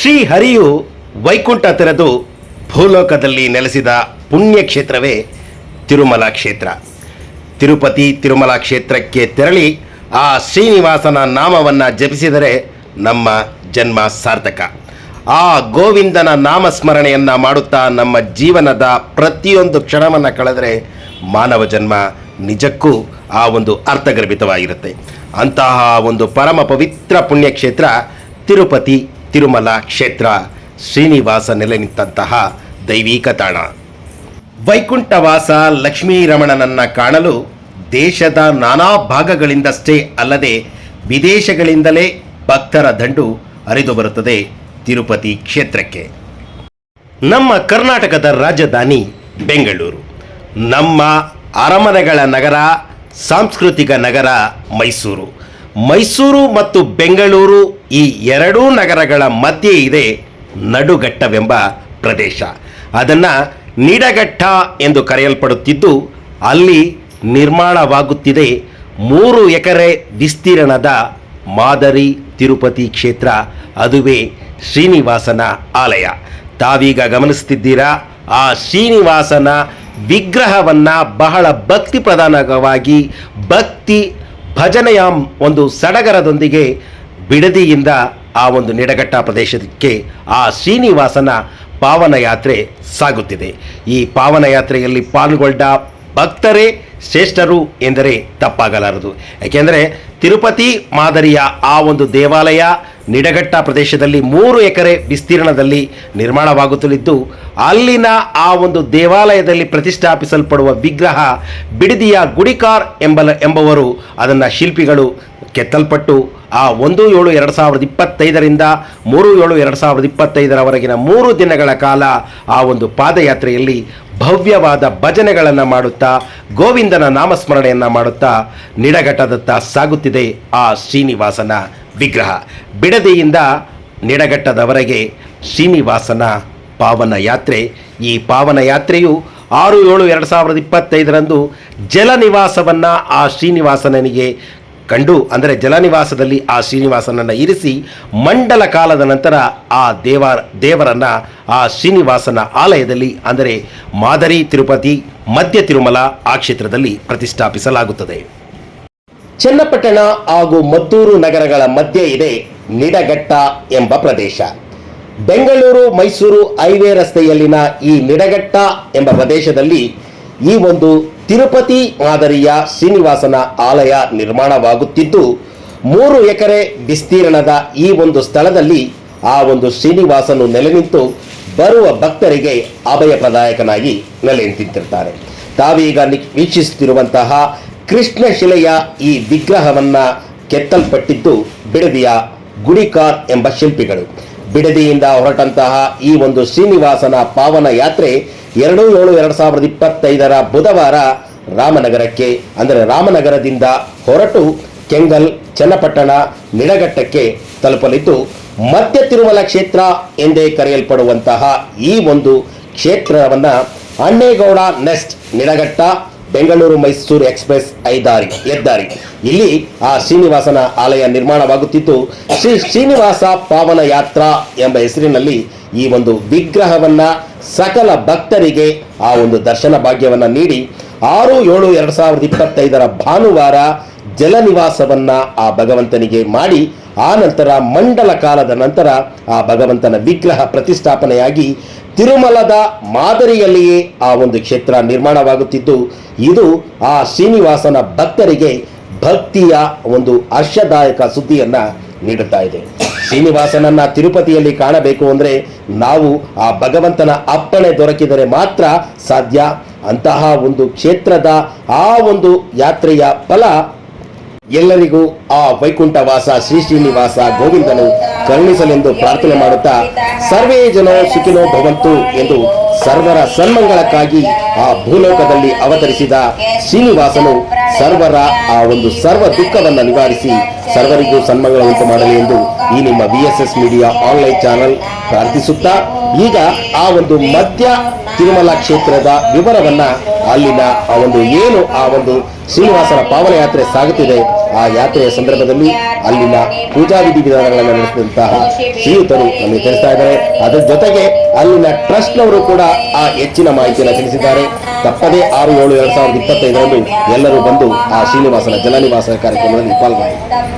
ಶ್ರೀಹರಿಯು ವೈಕುಂಠ ತೆರೆದು ಭೂಲೋಕದಲ್ಲಿ ನೆಲೆಸಿದ ಪುಣ್ಯ ಕ್ಷೇತ್ರವೇ ತಿರುಮಲ ಕ್ಷೇತ್ರ. ತಿರುಪತಿ ತಿರುಮಲ ಕ್ಷೇತ್ರಕ್ಕೆ ತೆರಳಿ ಆ ಶ್ರೀನಿವಾಸನ ನಾಮವನ್ನು ಜಪಿಸಿದರೆ ನಮ್ಮ ಜನ್ಮ ಸಾರ್ಥಕ. ಆ ಗೋವಿಂದನ ನಾಮಸ್ಮರಣೆಯನ್ನು ಮಾಡುತ್ತಾ ನಮ್ಮ ಜೀವನದ ಪ್ರತಿಯೊಂದು ಕ್ಷಣವನ್ನು ಕಳೆದರೆ ಮಾನವ ಜನ್ಮ ನಿಜಕ್ಕೂ ಆ ಒಂದು ಅರ್ಥಗರ್ಭಿತವಾಗಿರುತ್ತೆ. ಅಂತಹ ಒಂದು ಪರಮ ಪವಿತ್ರ ಪುಣ್ಯಕ್ಷೇತ್ರ ತಿರುಪತಿ ತಿರುಮಲ ಕ್ಷೇತ್ರ ಶ್ರೀನಿವಾಸ ನೆಲೆ ನಿಂತಹ ದೈವೀಕ ತಾಣ. ವೈಕುಂಠವಾಸ ಲಕ್ಷ್ಮೀರಮಣನನ್ನು ಕಾಣಲು ದೇಶದ ನಾನಾ ಭಾಗಗಳಿಂದಷ್ಟೇ ಅಲ್ಲದೆ ವಿದೇಶಗಳಿಂದಲೇ ಭಕ್ತರ ದಂಡು ಹರಿದು ಬರುತ್ತದೆ ತಿರುಪತಿ ಕ್ಷೇತ್ರಕ್ಕೆ. ನಮ್ಮ ಕರ್ನಾಟಕದ ರಾಜಧಾನಿ ಬೆಂಗಳೂರು. ನಮ್ಮ ಅರಮನೆಗಳ ನಗರ, ಸಾಂಸ್ಕೃತಿಕ ನಗರ ಮೈಸೂರು. ಮೈಸೂರು ಮತ್ತು ಬೆಂಗಳೂರು ಈ ಎರಡೂ ನಗರಗಳ ಮಧ್ಯೆ ಇದೆ ನಡುಗಟ್ಟವೆಂಬ ಪ್ರದೇಶ. ಅದನ್ನು ನಿಡಘಟ್ಟ ಎಂದು ಕರೆಯಲ್ಪಡುತ್ತಿದ್ದು, ಅಲ್ಲಿ ನಿರ್ಮಾಣವಾಗುತ್ತಿದೆ ಮೂರು ಎಕರೆ ವಿಸ್ತೀರ್ಣದ ಮಾದರಿ ತಿರುಪತಿ ಕ್ಷೇತ್ರ, ಅದುವೇ ಶ್ರೀನಿವಾಸನ ಆಲಯ. ತಾವೀಗ ಗಮನಿಸ್ತಿದ್ದೀರಾ? ಆ ಶ್ರೀನಿವಾಸನ ವಿಗ್ರಹವನ್ನು ಬಹಳ ಭಕ್ತಿ ಪ್ರಧಾನವಾಗಿ ಭಕ್ತಿ ಭಜನೆಯ ಒಂದು ಸಡಗರದೊಂದಿಗೆ ಬಿಡದಿಯಿಂದ ಆ ಒಂದು ನಿಡಘಟ್ಟ ಪ್ರದೇಶಕ್ಕೆ ಆ ಶ್ರೀನಿವಾಸನ ಪಾವನ ಯಾತ್ರೆ ಸಾಗುತ್ತಿದೆ. ಈ ಪಾವನ ಯಾತ್ರೆಯಲ್ಲಿ ಪಾಲ್ಗೊಂಡ ಭಕ್ತರೇ ಶ್ರೇಷ್ಠರು ಎಂದರೆ ತಪ್ಪಾಗಲಾರದು. ಯಾಕೆಂದರೆ ತಿರುಪತಿ ಮಾದರಿಯ ಆ ಒಂದು ದೇವಾಲಯ ನಿಡಘಟ್ಟ ಪ್ರದೇಶದಲ್ಲಿ ಮೂರು ಎಕರೆ ವಿಸ್ತೀರ್ಣದಲ್ಲಿ ನಿರ್ಮಾಣವಾಗುತ್ತಲಿದ್ದು, ಅಲ್ಲಿನ ಆ ಒಂದು ದೇವಾಲಯದಲ್ಲಿ ಪ್ರತಿಷ್ಠಾಪಿಸಲ್ಪಡುವ ವಿಗ್ರಹ ಬಿಡದಿಯ ಗುಡಿಕಾರ್ ಎಂಬಲ ಎಂಬವರು ಅದನ್ನು ಶಿಲ್ಪಿಗಳು ಕೆತ್ತಲ್ಪಟ್ಟು, ಆ ಒಂದು ಏಳು ಎರಡು ಸಾವಿರದ ಇಪ್ಪತ್ತೈದರಿಂದ ಮೂರು ಏಳು ಎರಡು ಸಾವಿರದ ಇಪ್ಪತ್ತೈದರವರೆಗಿನ ಮೂರು ದಿನಗಳ ಕಾಲ ಆ ಒಂದು ಪಾದಯಾತ್ರೆಯಲ್ಲಿ ಭವ್ಯವಾದ ಭಜನೆಗಳನ್ನು ಮಾಡುತ್ತಾ, ಗೋವಿಂದನ ನಾಮಸ್ಮರಣೆಯನ್ನು ಮಾಡುತ್ತಾ ನಿಡಘಟ್ಟದತ್ತ ಸಾಗುತ್ತಿದೆ ಆ ಶ್ರೀನಿವಾಸನ ವಿಗ್ರಹ. ಬಿಡದಿಯಿಂದ ನಿಡಘಟ್ಟದವರೆಗೆ ಶ್ರೀನಿವಾಸನ ಪಾವನ ಯಾತ್ರೆ. ಈ ಪಾವನ ಯಾತ್ರೆಯು ಆರು ಏಳು ಎರಡು ಸಾವಿರದ ಇಪ್ಪತ್ತೈದರಂದು ಜಲನಿವಾಸವನ್ನು ಆ ಶ್ರೀನಿವಾಸನಿಗೆ ಕಂಡು, ಅಂದರೆ ಜಲನಿವಾಸದಲ್ಲಿ ಆ ಶ್ರೀನಿವಾಸನನ್ನು ಇರಿಸಿ ಮಂಡಲ ಕಾಲದ ನಂತರ ಆ ದೇವ ದೇವರನ್ನು ಆ ಶ್ರೀನಿವಾಸನ ಆಲಯದಲ್ಲಿ, ಅಂದರೆ ಮಾದರಿ ತಿರುಪತಿ ಮಧ್ಯ ತಿರುಮಲ ಆ ಕ್ಷೇತ್ರದಲ್ಲಿ ಪ್ರತಿಷ್ಠಾಪಿಸಲಾಗುತ್ತದೆ. ಚನ್ನಪಟ್ಟಣ ಹಾಗೂ ಮದ್ದೂರು ನಗರಗಳ ಮಧ್ಯೆ ಇದೆ ನಿಡಘಟ್ಟ ಎಂಬ ಪ್ರದೇಶ. ಬೆಂಗಳೂರು, ಮೈಸೂರು ಹೈವೇ ರಸ್ತೆಯಲ್ಲಿನ ಈ ನಿಡಘಟ್ಟ ಎಂಬ ಪ್ರದೇಶದಲ್ಲಿ ಈ ಒಂದು ತಿರುಪತಿ ಮಾದರಿಯ ಶ್ರೀನಿವಾಸನ ಆಲಯ ನಿರ್ಮಾಣವಾಗುತ್ತಿದ್ದು, ಮೂರು ಎಕರೆ ವಿಸ್ತೀರ್ಣದ ಈ ಒಂದು ಸ್ಥಳದಲ್ಲಿ ಆ ಒಂದು ಶ್ರೀನಿವಾಸನು ನೆಲೆ ನಿಂತು ಬರುವ ಭಕ್ತರಿಗೆ ಅಭಯಪ್ರದಾಯಕನಾಗಿ ನೆಲೆ ನಿಂತಿರ್ತಾರೆ ತಾವೀಗ ವೀಕ್ಷಿಸುತ್ತಿರುವಂತಹ ಕೃಷ್ಣ ಶಿಲೆಯ ಈ ವಿಗ್ರಹವನ್ನ ಕೆತ್ತಲ್ಪಟ್ಟಿದ್ದು ಬಿಡದಿಯ ಗುಡಿಕಾರ್ ಎಂಬ ಶಿಲ್ಪಿಗಳು. ಬಿಡದಿಯಿಂದ ಹೊರಟಂತಹ ಈ ಒಂದು ಶ್ರೀನಿವಾಸನ ಪಾವನ ಯಾತ್ರೆ ಎರಡು ಏಳು ಎರಡು ಸಾವಿರದ ಇಪ್ಪತ್ತೈದರ ಬುಧವಾರ ರಾಮನಗರಕ್ಕೆ, ಅಂದರೆ ರಾಮನಗರದಿಂದ ಹೊರಟು ಕೆಂಗಲ್, ಚನ್ನಪಟ್ಟಣ ನಿಡಘಟ್ಟಕ್ಕೆ ತಲುಪಲಿದ್ದು, ಮಧ್ಯ ತಿರುಮಲ ಕ್ಷೇತ್ರ ಎಂದೇ ಕರೆಯಲ್ಪಡುವಂತಹ ಈ ಒಂದು ಕ್ಷೇತ್ರವನ್ನು ಅಣ್ಣೇಗೌಡ ನೆಸ್ಟ್ ನಿಡಘಟ್ಟ ಬೆಂಗಳೂರು ಮೈಸೂರು ಎಕ್ಸ್ಪ್ರೆಸ್ ಐದಾರಿ, ಹೆದ್ದಾರಿ. ಇಲ್ಲಿ ಆ ಶ್ರೀನಿವಾಸನ ಆಲಯ ನಿರ್ಮಾಣವಾಗುತ್ತಿದ್ದು, ಶ್ರೀ ಶ್ರೀನಿವಾಸ ಪಾವನ ಯಾತ್ರಾ ಎಂಬ ಹೆಸರಿನಲ್ಲಿ ಈ ಒಂದು ವಿಗ್ರಹವನ್ನ ಸಕಲ ಭಕ್ತರಿಗೆ ಆ ಒಂದು ದರ್ಶನ ಭಾಗ್ಯವನ್ನ ನೀಡಿ, ಆರು ಏಳು ಎರಡು ಸಾವಿರದ ಇಪ್ಪತ್ತೈದರ ಭಾನುವಾರ ಜಲನಿವಾಸವನ್ನ ಆ ಭಗವಂತನಿಗೆ ಮಾಡಿ, ಆ ನಂತರ ಮಂಡಲ ಕಾಲದ ನಂತರ ಆ ಭಗವಂತನ ವಿಗ್ರಹ ಪ್ರತಿಷ್ಠಾಪನೆಯಾಗಿ ತಿರುಮಲದ ಮಾದರಿಯಲ್ಲಿಯೇ ಆ ಒಂದು ಕ್ಷೇತ್ರ ನಿರ್ಮಾಣವಾಗುತ್ತಿದ್ದು, ಇದು ಆ ಶ್ರೀನಿವಾಸನ ಭಕ್ತರಿಗೆ ಭಕ್ತಿಯ ಒಂದು ಹರ್ಷದಾಯಕ ಸುದ್ದಿಯನ್ನ ನೀಡುತ್ತಾ ಇದೆ. ಶ್ರೀನಿವಾಸನನ್ನ ತಿರುಪತಿಯಲ್ಲಿ ಕಾಣಬೇಕು ಅಂದರೆ ನಾವು ಆ ಭಗವಂತನ ಅಪ್ಪಣೆ ದೊರಕಿದರೆ ಮಾತ್ರ ಸಾಧ್ಯ. ಅಂತಹ ಒಂದು ಕ್ಷೇತ್ರದ ಆ ಒಂದು ಯಾತ್ರೆಯ ಫಲ ಎಲ್ಲರಿಗೂ ಆ ವೈಕುಂಠವಾಸ ಶ್ರೀ ಶ್ರೀನಿವಾಸ ಗೋವಿಂದನು ಕರುಣಿಸಲೆಂದು ಪ್ರಾರ್ಥನೆ ಮಾಡುತ್ತಾ, ಸರ್ವೇ ಜನ ಸುಖಿನೋ ಭವಂತು ಎಂದು ಸರ್ವರ ಸನ್ಮಂಗಳಕ್ಕಾಗಿ ಆ ಭೂಲೋಕದಲ್ಲಿ ಅವತರಿಸಿದ ಶ್ರೀನಿವಾಸನು ಸರ್ವರ ಆ ಒಂದು ಸರ್ವ ದುಃಖವನ್ನು ನಿವಾರಿಸಿ ಸರ್ವರಿಗೂ ಸನ್ಮಂಗಳ ಉಂಟು ಮಾಡಲಿ ಎಂದು ಈ ನಿಮ್ಮ V S S media online channel ಪ್ರಾರ್ಥಿಸುತ್ತಾ, ಈಗ ಆ ಒಂದು ಮಧ್ಯ ತಿರುಮಲ ಕ್ಷೇತ್ರದ ವಿವರವನ್ನ ಅಲ್ಲಿನ ಆ ಒಂದು ಏನು ಆ ಒಂದು ಶ್ರೀನಿವಾಸನ ಪಾವನ ಯಾತ್ರೆ ಸಾಗುತ್ತಿದೆ, ಆ ಯಾತ್ರೆಯ ಸಂದರ್ಭದಲ್ಲಿ ಅಲ್ಲಿನ ಪೂಜಾ ವಿಧಿ ವಿಧಾನಗಳನ್ನು ನಡೆಸಿದಂತಹ ಶ್ರೀಯುತರು ನಮಗೆ ತಿಳಿಸ್ತಾ ಇದ್ದಾರೆ. ಅದರ ಜೊತೆಗೆ ಅಲ್ಲಿನ ಟ್ರಸ್ಟ್ನವರು ಕೂಡ ಆ ಹೆಚ್ಚಿನ ಮಾಹಿತಿಯನ್ನು ತಿಳಿಸಿದ್ದಾರೆ. ತಪ್ಪದೇ ಆರು ಏಳು ಎರಡ್ ಸಾವಿರದ ಇಪ್ಪತ್ತೈದರಂದು ಎಲ್ಲರೂ ಬಂದು ಆ ಶ್ರೀನಿವಾಸನ ಜಲನಿವಾಸ ಕಾರ್ಯಕ್ರಮದಲ್ಲಿ ಪಾಲ್ಗೊಂಡು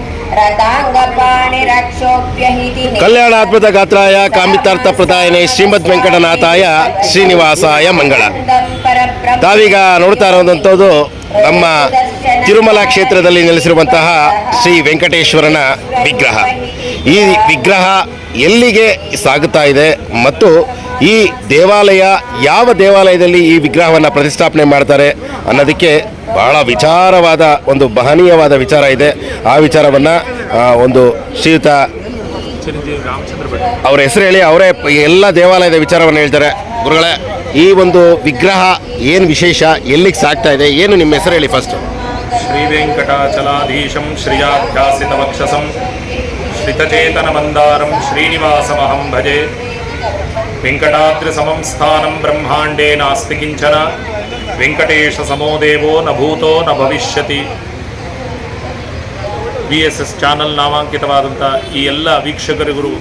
ಕಲ್ಯಾಣಾತ್ಮಕ ಗಾತ್ರಾಯ ಕಾಮಿತಾರ್ಥ ಪ್ರದಾಯನೇ ಶ್ರೀಮದ್ ವೆಂಕಟನಾಥಾಯ ಶ್ರೀನಿವಾಸಾಯ ಮಂಗಳ. ತಾವೀಗ ನೋಡ್ತಾ ಇರುವಂಥದ್ದು ನಮ್ಮ ತಿರುಮಲ ಕ್ಷೇತ್ರದಲ್ಲಿ ನೆಲೆಸಿರುವಂತಹ ಶ್ರೀ ವೆಂಕಟೇಶ್ವರನ ವಿಗ್ರಹ. ಈ ವಿಗ್ರಹ ಎಲ್ಲಿಗೆ ಸಾಗುತ್ತಾ ಇದೆ ಮತ್ತು ಈ ದೇವಾಲಯ ಯಾವ ದೇವಾಲಯದಲ್ಲಿ ಈ ವಿಗ್ರಹವನ್ನು ಪ್ರತಿಷ್ಠಾಪನೆ ಮಾಡ್ತಾರೆ ಅನ್ನೋದಕ್ಕೆ ಬಹಳ ವಿಚಾರವಾದ ಒಂದು ಮಹನೀಯವಾದ ವಿಚಾರ ಇದೆ. ಆ ವಿಚಾರವನ್ನು ಒಂದು ಶ್ರೀಯುತ ಅವರ ಹೆಸರು ಹೇಳಿ ಅವರೇ ಎಲ್ಲ ದೇವಾಲಯದ ವಿಚಾರವನ್ನು ಹೇಳ್ತಾರೆ. ಗುರುಗಳೇ, ಈ ಒಂದು ವಿಗ್ರಹ ಏನು ವಿಶೇಷ? ಎಲ್ಲಿಗೆ ಸಾಕ್ತಾ ಇದೆ? ಏನು ನಿಮ್ಮ ಹೆಸರು ಹೇಳಿ ಫಸ್ಟ್ ಶ್ರೀ ವೆಂಕಟಾಚಲಾಧೀಶಂ ಶ್ರೀಯಾಭ್ಯಾಸಿತ ವಕ್ಷಸಂ ಶ್ರಿತಚೇತನ ಮಂದಾರಂ ಶ್ರೀನಿವಾಸಮಹಂ ಭಜೆ. ಸ್ಥಾನಂ ಬ್ರಹ್ಮಾಂಡೇ ನಾಸ್ತಿ ಕಿಂಚನ ವೆಂಕಟೇಶ ಸಮೋ ದೇವೋ ನ ಭೂತೋ ನ ಭವಿಷ್ಯತಿ ಬಿ ಎಸ್ ಎಸ್ ಚಾನಲ್ ನಾಮಾಂಕಿತವಾದಂಥ ಈ ಎಲ್ಲ ವೀಕ್ಷಕರಿಗೂ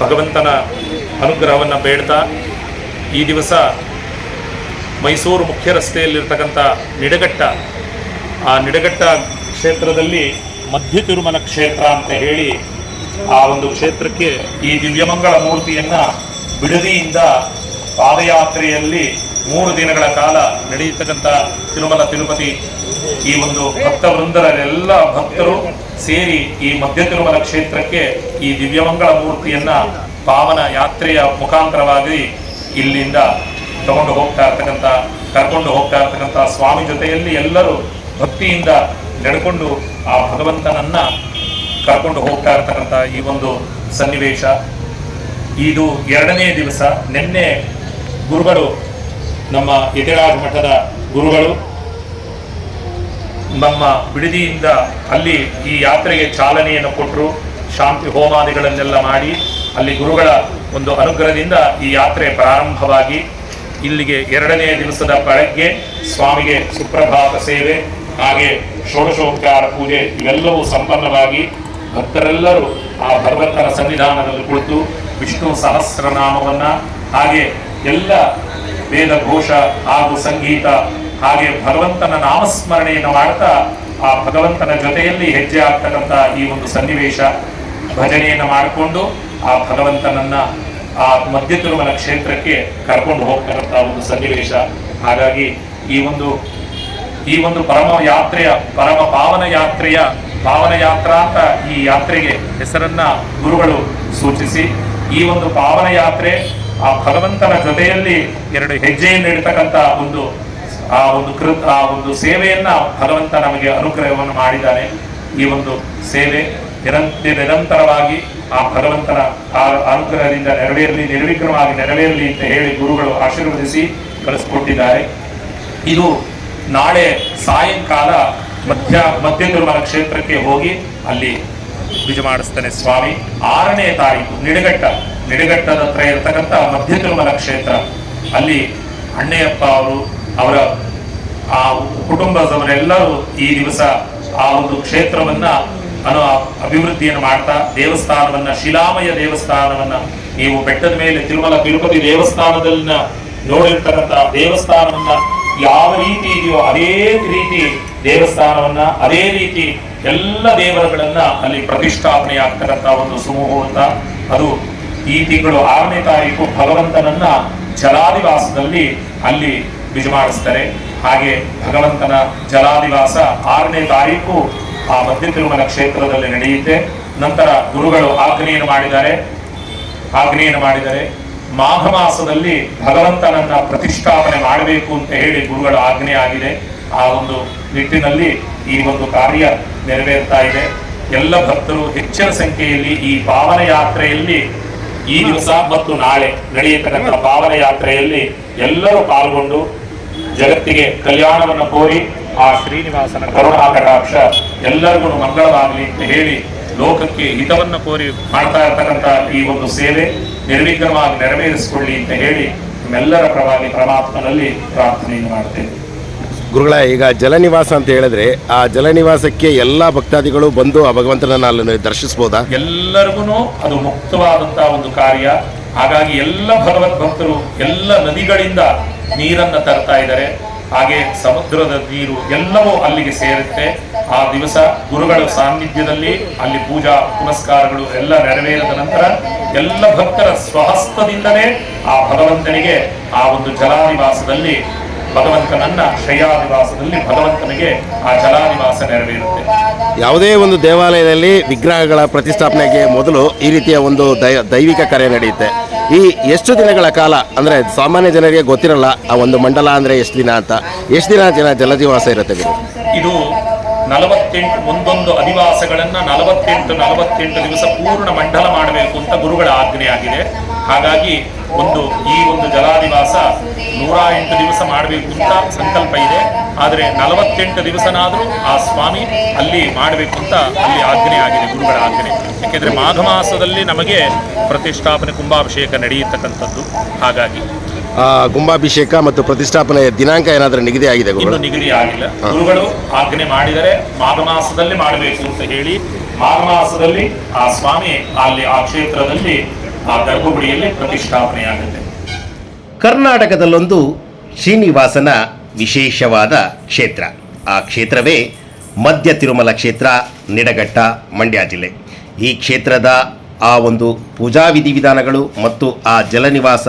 ಭಗವಂತನ ಅನುಗ್ರಹವನ್ನು ಬೇಡ್ತಾ ಈ ದಿವಸ ಮೈಸೂರು ಮುಖ್ಯ ರಸ್ತೆಯಲ್ಲಿರ್ತಕ್ಕಂಥ ನಿಡಗಟ್ಟ, ಆ ನಿಡಗಟ್ಟ ಕ್ಷೇತ್ರದಲ್ಲಿ ಮಧ್ಯ ತಿರುಮಲ ಕ್ಷೇತ್ರ ಅಂತ ಹೇಳಿ ಆ ಒಂದು ಕ್ಷೇತ್ರಕ್ಕೆ ಈ ದಿವ್ಯಮಂಗಳ ಮೂರ್ತಿಯನ್ನ ಬಿಡದಿಯಿಂದ ಪಾದಯಾತ್ರೆಯಲ್ಲಿ ಮೂರು ದಿನಗಳ ಕಾಲ ನಡೆಯತಕ್ಕಂಥ ತಿರುಮಲ ತಿರುಪತಿ ಈ ಒಂದು ಭಕ್ತ ವೃಂದರೆಲ್ಲ ಭಕ್ತರು ಸೇರಿ ಈ ಮಧ್ಯ ತಿರುಮಲ ಕ್ಷೇತ್ರಕ್ಕೆ ಈ ದಿವ್ಯಮಂಗಳ ಮೂರ್ತಿಯನ್ನ ಪಾವನ ಯಾತ್ರೆಯ ಮುಖಾಂತರವಾಗಿ ಇಲ್ಲಿಂದ ತಗೊಂಡು ಹೋಗ್ತಾ ಇರ್ತಕ್ಕಂಥ ಕರ್ಕೊಂಡು ಹೋಗ್ತಾ ಇರ್ತಕ್ಕಂಥ ಸ್ವಾಮಿ ಜೊತೆಯಲ್ಲಿ ಎಲ್ಲರೂ ಭಕ್ತಿಯಿಂದ ನಡ್ಕೊಂಡು ಆ ಭಗವಂತನನ್ನ ಕರ್ಕೊಂಡು ಹೋಗ್ತಾ ಇರ್ತಕ್ಕಂಥ ಈ ಒಂದು ಸನ್ನಿವೇಶ. ಇದು ಎರಡನೇ ದಿವಸ. ನಿನ್ನೆ ಗುರುಗಳು, ನಮ್ಮ ಯತಿರಾಜ ಮಠದ ಗುರುಗಳು, ನಮ್ಮ ಬಿಡದಿಯಿಂದ ಅಲ್ಲಿ ಈ ಯಾತ್ರೆಗೆ ಚಾಲನೆಯನ್ನು ಕೊಟ್ಟರು ಶಾಂತಿ ಹೋಮಾದಿಗಳನ್ನೆಲ್ಲ ಮಾಡಿ ಅಲ್ಲಿ ಗುರುಗಳ ಒಂದು ಅನುಗ್ರಹದಿಂದ ಈ ಯಾತ್ರೆ ಪ್ರಾರಂಭವಾಗಿ ಇಲ್ಲಿಗೆ ಎರಡನೇ ದಿವಸದ ಬೆಳಗ್ಗೆ ಸ್ವಾಮಿಗೆ ಸುಪ್ರಭಾತ ಸೇವೆ, ಹಾಗೆ ಷೋಡಶೋಪಚಾರ ಪೂಜೆ, ಇವೆಲ್ಲವೂ ಸಂಪನ್ನವಾಗಿ ಭಕ್ತರೆಲ್ಲರೂ ಆ ಭಗವಂತನ ಸನ್ನಿಧಾನದಲ್ಲಿ ಕುಳಿತು ವಿಷ್ಣು ಸಹಸ್ರನಾಮವನ್ನ ಹಾಗೆ ಎಲ್ಲ ವೇದ ಘೋಷ ಹಾಗೂ ಸಂಗೀತ ಹಾಗೆ ಭಗವಂತನ ನಾಮಸ್ಮರಣೆಯನ್ನು ಮಾಡ್ತಾ ಆ ಭಗವಂತನ ಜೊತೆಯಲ್ಲಿ ಹೆಜ್ಜೆ ಆಗ್ತಕ್ಕಂಥ ಈ ಒಂದು ಸನ್ನಿವೇಶ ಭಜನೆಯನ್ನು ಮಾಡಿಕೊಂಡು ಆ ಭಗವಂತನನ್ನ ಆ ಮಧ್ಯ ತಿರುಮಲ ಕ್ಷೇತ್ರಕ್ಕೆ ಕರ್ಕೊಂಡು ಹೋಗ್ತಕ್ಕಂಥ ಒಂದು ಸನ್ನಿವೇಶ. ಹಾಗಾಗಿ ಈ ಒಂದು ಈ ಒಂದು ಪರಮ ಯಾತ್ರೆಯ ಪರಮ ಪಾವನ ಯಾತ್ರೆಯ ಪಾವನ ಯಾತ್ರಾ ಅಂತ ಈ ಯಾತ್ರೆಗೆ ಹೆಸರನ್ನ ಗುರುಗಳು ಸೂಚಿಸಿ. ಈ ಒಂದು ಪಾವನ ಯಾತ್ರೆ ಆ ಭಗವಂತನ ಜೊತೆಯಲ್ಲಿ ಎರಡು ಹೆಜ್ಜೆಯನ್ನು ಇಡ್ತಕ್ಕಂಥ ಒಂದು, ಆ ಒಂದು ಕೃ ಆ ಒಂದು ಸೇವೆಯನ್ನ ಭಗವಂತ ನಮಗೆ ಅನುಗ್ರಹವನ್ನು ಮಾಡಿದ್ದಾನೆ. ಈ ಒಂದು ಸೇವೆ ನಿರಂತರ ನಿರಂತರವಾಗಿ ಆ ಭಗವಂತನ ಆ ಅನುಗ್ರಹದಿಂದ ನೆರವೇರಲಿ ನಿರ್ವಿಕ್ರಮವಾಗಿ ನೆರವೇರಲಿ ಅಂತ ಹೇಳಿ ಗುರುಗಳು ಆಶೀರ್ವದಿಸಿ ಕಳಿಸ್ಕೊಟ್ಟಿದ್ದಾರೆ. ಇದು ನಾಳೆ ಸಾಯಂಕಾಲ ಮಧ್ಯ ಕ್ಷೇತ್ರಕ್ಕೆ ಹೋಗಿ ಅಲ್ಲಿ ಪೂಜೆ ಮಾಡಿಸ್ತಾನೆ ಸ್ವಾಮಿ. ಆರನೇ ತಾರೀಕು ನಿಡಗಟ್ಟ ನಿಡಗಟ್ಟದ ಹತ್ರ ಇರತಕ್ಕಂಥ ಮಧ್ಯ ಕ್ಷೇತ್ರ. ಅಲ್ಲಿ ಅಣ್ಣಯ್ಯಪ್ಪ ಅವರು, ಅವರ ಆ ಕುಟುಂಬದವರೆಲ್ಲರೂ ಈ ದಿವಸ ಆ ಒಂದು ಕ್ಷೇತ್ರವನ್ನ ಅನು ಅಭಿವೃದ್ಧಿಯನ್ನು ಮಾಡ್ತಾ, ದೇವಸ್ಥಾನವನ್ನ, ಶಿಲಾಮಯ ದೇವಸ್ಥಾನವನ್ನ ನೀವು ಬೆಟ್ಟದ ಮೇಲೆ ತಿರುಮಲ ತಿರುಪತಿ ದೇವಸ್ಥಾನದಲ್ಲಿನ ನೋಡಿರ್ತಕ್ಕಂಥ ದೇವಸ್ಥಾನವನ್ನ ಯಾವ ರೀತಿ ಇದೆಯೋ ಅದೇ ರೀತಿ ದೇವಸ್ಥಾನವನ್ನ, ಅದೇ ರೀತಿ ಎಲ್ಲ ದೇವರುಗಳನ್ನ ಅಲ್ಲಿ ಪ್ರತಿಷ್ಠಾಪನೆ ಆಗ್ತಕ್ಕಂಥ ಒಂದು ಅಂತ ಅದು ಈ ತಿಂಗಳು ಆರನೇ ತಾರೀಕು ಭಗವಂತನನ್ನ ಜಲಾದಿವಾಸದಲ್ಲಿ ಅಲ್ಲಿ ಬಿಜ ಮಾಡಿಸ್ತಾರೆ ಹಾಗೆ ಭಗವಂತನ ಜಲಾದಿವಾಸ ಆರನೇ ತಾರೀಕು ಆ ಮಧ್ಯ ತಿರುಮಲ ಕ್ಷೇತ್ರದಲ್ಲಿ ನಡೆಯುತ್ತೆ. ನಂತರ ಗುರುಗಳು ಆಗ್ನೆಯನ್ನು ಮಾಡಿದ್ದಾರೆ. ಆಗ್ನೆಯನ್ನು ಮಾಡಿದರೆ ಮಾಘ ಮಾಸದಲ್ಲಿ ಭಗವಂತನನ್ನ ಪ್ರತಿಷ್ಠಾಪನೆ ಮಾಡಬೇಕು ಅಂತ ಹೇಳಿ ಗುರುಗಳ ಆಜ್ಞೆ ಆಗಿದೆ. ಆ ಒಂದು ನಿಟ್ಟಿನಲ್ಲಿ ಈ ಒಂದು ಕಾರ್ಯ ನೆರವೇರ್ತಾ ಇದೆ. ಎಲ್ಲ ಭಕ್ತರು ಹೆಚ್ಚಿನ ಸಂಖ್ಯೆಯಲ್ಲಿ ಈ ಪಾವನ ಯಾತ್ರೆಯಲ್ಲಿ ಈ ದಿವಸ ಮತ್ತು ನಾಳೆ ನಡೆಯತಕ್ಕಂಥ ಪಾವನ ಯಾತ್ರೆಯಲ್ಲಿ ಎಲ್ಲರೂ ಪಾಲ್ಗೊಂಡು ಜಗತ್ತಿಗೆ ಕಲ್ಯಾಣವನ್ನು ಕೋರಿ ಆ ಶ್ರೀನಿವಾಸನ ಕರುಣಾ ಕಟಾಕ್ಷ ಎಲ್ಲರಿಗೂ ಮಂಗಳವಾಗಲಿ ಅಂತ ಹೇಳಿ ಲೋಕಕ್ಕೆ ಹಿತವನ್ನು ಕೋರಿ ಮಾಡ್ತಾ ಇರ್ತಕ್ಕಂಥ ಈ ಒಂದು ಸೇವೆ. ನಿರ್ವಿಘ್ನವಾಗಿ ನೆರವೇರಿಸಿಕೊಳ್ಳಿ ಅಂತ ಹೇಳಿ ನಿಮ್ಮೆಲ್ಲರ ಪರವಾಗಿ ಪರಮಾತ್ಮನಲ್ಲಿ ಪ್ರಾರ್ಥನೆಯನ್ನು ಮಾಡ್ತೇವೆ ಗುರುಗಳ ಈಗ ಜಲನಿವಾಸ ಅಂತ ಹೇಳಿದ್ರೆ ಆ ಜಲನಿವಾಸಕ್ಕೆ ಎಲ್ಲ ಭಕ್ತಾದಿಗಳು ಬಂದು ಆ ಭಗವಂತನನ್ನ ಅಲ್ಲಿ ದರ್ಶಿಸಬಹುದಾ ಎಲ್ಲರಿಗೂ ಅದು ಮುಕ್ತವಾದಂತಹ ಒಂದು ಕಾರ್ಯ. ಹಾಗಾಗಿ ಎಲ್ಲ ಭಗವದ್ ಭಕ್ತರು ಎಲ್ಲ ನದಿಗಳಿಂದ ನೀರನ್ನು ತರ್ತಾ ಇದ್ದಾರೆ. ಹಾಗೆ ಸಮುದ್ರದ ನೀರು ಎಲ್ಲವೂ ಅಲ್ಲಿಗೆ ಸೇರುತ್ತೆ. ಆ ದಿವಸ ಗುರುಗಳ ಸಾನ್ನಿಧ್ಯದಲ್ಲಿ ಅಲ್ಲಿ ಪೂಜಾ ಪುನಸ್ಕಾರಗಳು ಎಲ್ಲ ನೆರವೇರಿದ ನಂತರ ಎಲ್ಲ ಭಕ್ತರ ಸ್ವಹಸ್ತದಿಂದಲೇ ಆ ಭಗವಂತನಿಗೆ ಆ ಒಂದು ಜಲಾನಿವಾಸದಲ್ಲಿ ಭಗವಂತನನ್ನ ಶಯ್ಯಾನಿವಾಸದಲ್ಲಿ ಭಗವಂತನಿಗೆ ಆ ಜಲಾನಿವಾಸ ನೆರವೇರುತ್ತೆ. ಯಾವುದೇ ಒಂದು ದೇವಾಲಯದಲ್ಲಿ ವಿಗ್ರಹಗಳ ಪ್ರತಿಷ್ಠಾಪನೆಗೆ ಮೊದಲು ಈ ರೀತಿಯ ಒಂದು ದೈ ದೈವಿಕ ಕಾರ್ಯ ನಡೆಯುತ್ತೆ. ಈ ಎಷ್ಟು ದಿನಗಳ ಕಾಲ ಅಂದರೆ ಸಾಮಾನ್ಯ ಜನರಿಗೆ ಗೊತ್ತಿರಲ್ಲ ಆ ಒಂದು ಮಂಡಲ ಅಂದರೆ ಎಷ್ಟು ದಿನ ಅಂತ. ಎಷ್ಟು ದಿನ ಜನ ಜಲಜೀವಾಸ ಇರುತ್ತೆ ಇದು ನಲವತ್ತೆಂಟು ಒಂದೊಂದು ಅಧಿವಾಸಗಳನ್ನು ನಲವತ್ತೆಂಟು ನಲವತ್ತೆಂಟು ದಿವಸ ಪೂರ್ಣ ಮಂಡಲ ಮಾಡಬೇಕು ಅಂತ ಗುರುಗಳ ಆಜ್ಞೆ ಆಗಿದೆ. ಹಾಗಾಗಿ ಒಂದು ಈ ಒಂದು ಜಲಾದಿವಾಸ ನೂರ ಎಂಟು ದಿವಸ ಮಾಡಬೇಕು ಅಂತ ಸಂಕಲ್ಪ ಇದೆ. ಆದರೆ ನಲವತ್ತೆಂಟು ದಿವಸನಾದರೂ ಆ ಸ್ವಾಮಿ ಅಲ್ಲಿ ಮಾಡಬೇಕು ಅಂತ ಅಲ್ಲಿ ಆಜ್ಞೆ ಆಗಿದೆ ಗುರುಗಳ ಆಜ್ಞೆ. ಯಾಕೆಂದರೆ ಮಾಘ ಮಾಸದಲ್ಲಿ ನಮಗೆ ಪ್ರತಿಷ್ಠಾಪನೆ, ಕುಂಭಾಭಿಷೇಕ ನಡೆಯತಕ್ಕಂಥದ್ದು. ಹಾಗಾಗಿ ಕುಂಭಾಭಿಷೇಕ ಮತ್ತು ಪ್ರತಿಷ್ಠಾಪನೆಯ ದಿನಾಂಕ ಏನಾದರೂ ನಿಗದಿ ಆಗಿದೆ ಇನ್ನು ಗುರುಗಳು ನಿಗದಿ ಆಗಿಲ್ಲ. ಗುರುಗಳು ಆಜ್ಞೆ ಮಾಡಿದರೆ ಮಾಘ ಮಾಸದಲ್ಲಿ ಮಾಡಬೇಕು ಅಂತ ಹೇಳಿ ಮಾಘ ಮಾಸದಲ್ಲಿ ಆ ಸ್ವಾಮಿ ಅಲ್ಲಿ ಆ ಕ್ಷೇತ್ರದಲ್ಲಿ ಆ ಗರ್ಭಗುಡಿಯಲ್ಲಿ ಪ್ರತಿಷ್ಠಾಪನೆಯಾಗುತ್ತೆ. ಕರ್ನಾಟಕದಲ್ಲೊಂದು ಶ್ರೀನಿವಾಸನ ವಿಶೇಷವಾದ ಕ್ಷೇತ್ರ. ಆ ಕ್ಷೇತ್ರವೇ ಮಧ್ಯ ತಿರುಮಲ ಕ್ಷೇತ್ರ ನಿಡಘಟ್ಟ ಮಂಡ್ಯ ಜಿಲ್ಲೆ. ಈ ಕ್ಷೇತ್ರದ ಆ ಒಂದು ಪೂಜಾ ವಿಧಿವಿಧಾನಗಳು ಮತ್ತು ಆ ಜಲನಿವಾಸ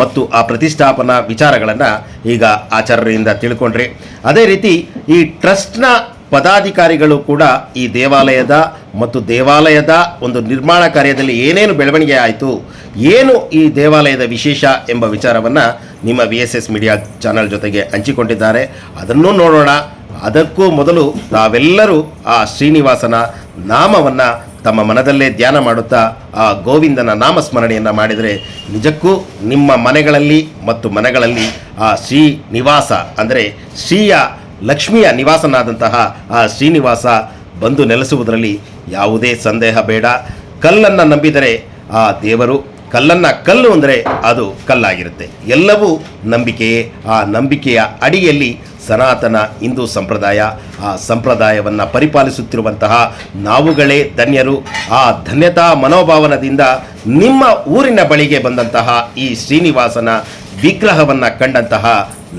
ಮತ್ತು ಆ ಪ್ರತಿಷ್ಠಾಪನಾ ವಿಚಾರಗಳನ್ನು ಈಗ ಆಚಾರ್ಯರಿಂದ ತಿಳ್ಕೊಂಡ್ರಿ. ಅದೇ ರೀತಿ ಈ ಟ್ರಸ್ಟ್ನ ಪದಾಧಿಕಾರಿಗಳು ಕೂಡ ಈ ದೇವಾಲಯದ ಮತ್ತು ದೇವಾಲಯದ ಒಂದು ನಿರ್ಮಾಣ ಕಾರ್ಯದಲ್ಲಿ ಏನೇನು ಬೆಳವಣಿಗೆ ಆಯಿತು, ಏನು ಈ ದೇವಾಲಯದ ವಿಶೇಷ ಎಂಬ ವಿಚಾರವನ್ನು ನಿಮ್ಮ V S S media channel ಜೊತೆಗೆ ಹಂಚಿಕೊಂಡಿದ್ದಾರೆ. ಅದನ್ನೂ ನೋಡೋಣ. ಅದಕ್ಕೂ ಮೊದಲು ತಾವೆಲ್ಲರೂ ಆ ಶ್ರೀನಿವಾಸನ ನಾಮವನ್ನು ತಮ್ಮ ಮನದಲ್ಲೇ ಧ್ಯಾನ ಮಾಡುತ್ತಾ ಆ ಗೋವಿಂದನ ನಾಮಸ್ಮರಣೆಯನ್ನು ಮಾಡಿದರೆ ನಿಜಕ್ಕೂ ನಿಮ್ಮ ಮನೆಗಳಲ್ಲಿ ಮತ್ತು ಮನೆಗಳಲ್ಲಿ ಆ ಶ್ರೀ ನಿವಾಸ ಅಂದರೆ ಶ್ರೀಯ ಲಕ್ಷ್ಮಿಯ ನಿವಾಸನಾದಂತಹ ಆ ಶ್ರೀನಿವಾಸ ಬಂದು ನೆಲೆಸುವುದರಲ್ಲಿ ಯಾವುದೇ ಸಂದೇಹ ಬೇಡ. ಕಲ್ಲನ್ನು ನಂಬಿದರೆ ಆ ದೇವರು, ಕಲ್ಲನ್ನು ಕಲ್ಲು ಅಂದರೆ ಅದು ಕಲ್ಲಾಗಿರುತ್ತೆ. ಎಲ್ಲವೂ ನಂಬಿಕೆಯೇ. ಆ ನಂಬಿಕೆಯ ಅಡಿಯಲ್ಲಿ ಸನಾತನ ಹಿಂದೂ ಸಂಪ್ರದಾಯ, ಆ ಸಂಪ್ರದಾಯವನ್ನು ಪರಿಪಾಲಿಸುತ್ತಿರುವಂತಹ ನಾವುಗಳೇ ಧನ್ಯರು. ಆ ಧನ್ಯತಾ ಮನೋಭಾವನದಿಂದ ನಿಮ್ಮ ಊರಿನ ಬಳಿಗೆ ಬಂದಂತಹ ಈ ಶ್ರೀನಿವಾಸನ ವಿಗ್ರಹವನ್ನು ಕಂಡಂತಹ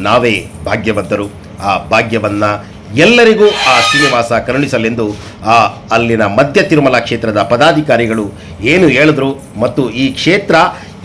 ನಾವೇ ಭಾಗ್ಯವಂತರು. ಆ ಭಾಗ್ಯವನ್ನು ಎಲ್ಲರಿಗೂ ಆ ಶ್ರೀನಿವಾಸ ಕರುಣಿಸಲೆಂದು ಆ ಅಲ್ಲಿನ ಮಧ್ಯ ತಿರುಮಲ ಕ್ಷೇತ್ರದ ಪದಾಧಿಕಾರಿಗಳು ಏನು ಹೇಳಿದ್ರು ಮತ್ತು ಈ ಕ್ಷೇತ್ರ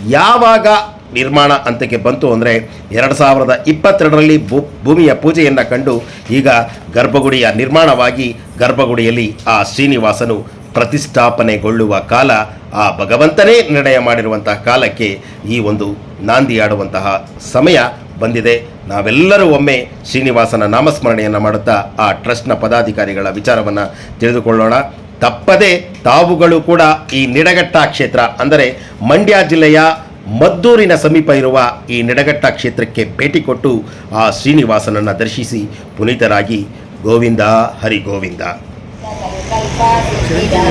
ಯಾವಾಗ ನಿರ್ಮಾಣ ಹಂತಕ್ಕೆ ಬಂತು ಅಂದರೆ ಎರಡು ಸಾವಿರದ ಇಪ್ಪತ್ತೆರಡರಲ್ಲಿ ಭೂ, ಭೂಮಿಯ ಪೂಜೆಯನ್ನು ಕಂಡು ಈಗ ಗರ್ಭಗುಡಿಯ ನಿರ್ಮಾಣವಾಗಿ ಗರ್ಭಗುಡಿಯಲ್ಲಿ ಆ ಶ್ರೀನಿವಾಸನು ಪ್ರತಿಷ್ಠಾಪನೆಗೊಳ್ಳುವ ಕಾಲ ಆ ಭಗವಂತನೇ ನಿರ್ಣಯ ಮಾಡಿರುವಂತಹ ಕಾಲಕ್ಕೆ ಈ ಒಂದು ನಾಂದಿ ಆಡುವಂತಹ ಸಮಯ ಬಂದಿದೆ. ನಾವೆಲ್ಲರೂ ಒಮ್ಮೆ ಶ್ರೀನಿವಾಸನ ನಾಮಸ್ಮರಣೆಯನ್ನು ಮಾಡುತ್ತಾ ಆ ಟ್ರಸ್ಟ್ನ ಪದಾಧಿಕಾರಿಗಳ ವಿಚಾರವನ್ನು ತಿಳಿದುಕೊಳ್ಳೋಣ. ತಪ್ಪದೆ ತಾವುಗಳು ಕೂಡ ಈ ನಿಡಘಟ್ಟ ಕ್ಷೇತ್ರ ಅಂದರೆ ಮಂಡ್ಯ ಜಿಲ್ಲೆಯ ಮದ್ದೂರಿನ ಸಮೀಪ ಇರುವ ಈ ನಿಡಘಟ್ಟ ಕ್ಷೇತ್ರಕ್ಕೆ ಭೇಟಿ ಕೊಟ್ಟು ಆ ಶ್ರೀನಿವಾಸನನ್ನು ದರ್ಶಿಸಿ ಪುನೀತರಾಗಿ ಗೋವಿಂದ ಹರಿ ಗೋವಿಂದ.